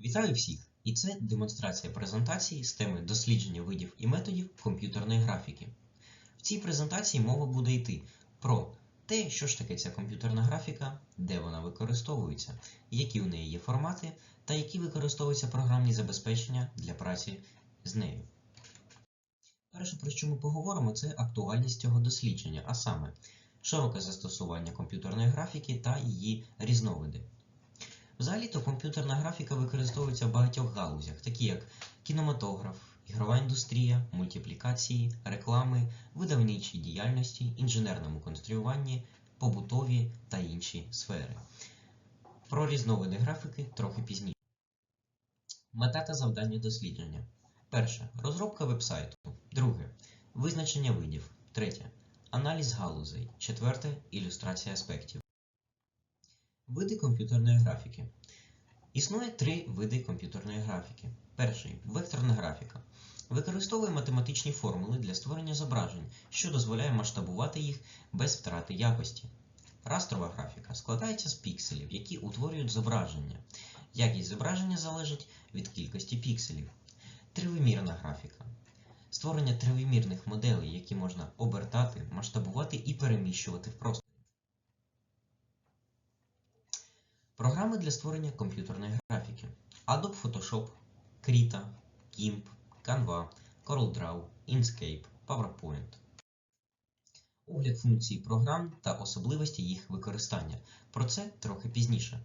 Вітаю всіх! І це демонстрація презентації з теми дослідження видів і методів комп'ютерної графіки. В цій презентації мова буде йти про те, що ж таке ця комп'ютерна графіка, де вона використовується, які у неї є формати та які використовуються програмні забезпечення для праці з нею. Перше, про що ми поговоримо, це актуальність цього дослідження, а саме широке застосування комп'ютерної графіки та її різновиди. Взагалі-то комп'ютерна графіка використовується в багатьох галузях, такі як кінематограф, ігрова індустрія, мультиплікації, реклами, видавничій діяльності, інженерному конструюванні, побутові та інші сфери. Про різновиди графіки трохи пізніше. Мета та завдання дослідження. Перше. Розробка вебсайту. Друге. Визначення видів. Третє. Аналіз галузей. Четверте. Ілюстрація аспектів. Види комп'ютерної графіки. Існує три види комп'ютерної графіки. Перший векторна графіка. Використовує математичні формули для створення зображень, що дозволяє масштабувати їх без втрати якості. Растрова графіка складається з пікселів, які утворюють зображення. Якість зображення залежить від кількості пікселів. Тривимірна графіка. Створення тривимірних моделей, які можна обертати, масштабувати і переміщувати в просторі. Програми для створення комп'ютерної графіки. Adobe Photoshop, Krita, GIMP, Canva, CorelDRAW, Inkscape, PowerPoint. Огляд функцій програм та особливості їх використання. Про це трохи пізніше.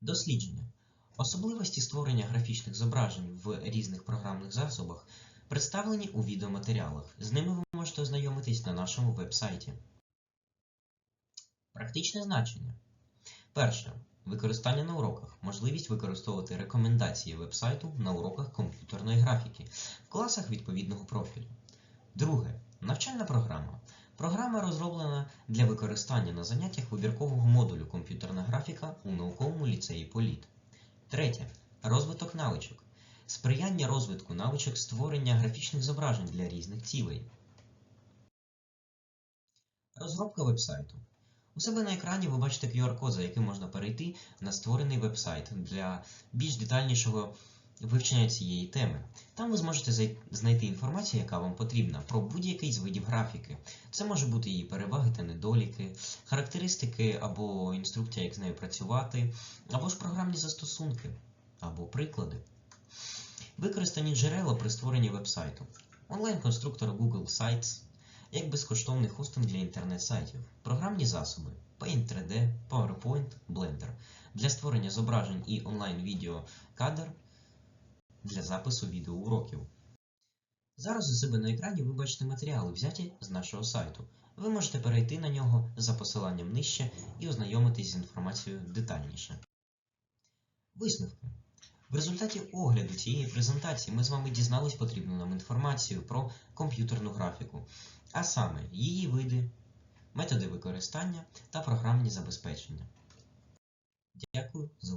Дослідження. Особливості створення графічних зображень в різних програмних засобах представлені у відеоматеріалах. З ними ви можете ознайомитись на нашому веб-сайті. Практичне значення. Перше. Використання на уроках. Можливість використовувати рекомендації вебсайту на уроках комп'ютерної графіки в класах відповідного профілю. Друге. Навчальна програма. Програма розроблена для використання на заняттях вибіркового модулю комп'ютерна графіка у науковому ліцеї Політ. Третє. Розвиток навичок. Сприяння розвитку навичок створення графічних зображень для різних цілей. Розробка вебсайту. У себе на екрані ви бачите QR-код, за яким можна перейти на створений веб-сайт для більш детальнішого вивчення цієї теми. Там ви зможете знайти інформацію, яка вам потрібна про будь-який з видів графіки. Це може бути її переваги та недоліки, характеристики або інструкція, як з нею працювати, або ж програмні застосунки, або приклади. Використані джерела при створенні веб-сайту. Онлайн-конструктор Google Sites, як безкоштовний хостинг для інтернет-сайтів, програмні засоби Paint 3D, PowerPoint, Blender для створення зображень і онлайн-відео кадр для запису відеоуроків. Зараз у себе на екрані ви бачите матеріали, взяті з нашого сайту. Ви можете перейти на нього за посиланням нижче і ознайомитись з інформацією детальніше. Висновки. В результаті огляду цієї презентації ми з вами дізнались потрібну нам інформацію про комп'ютерну графіку, а саме її види, методи використання та програмні забезпечення. Дякую за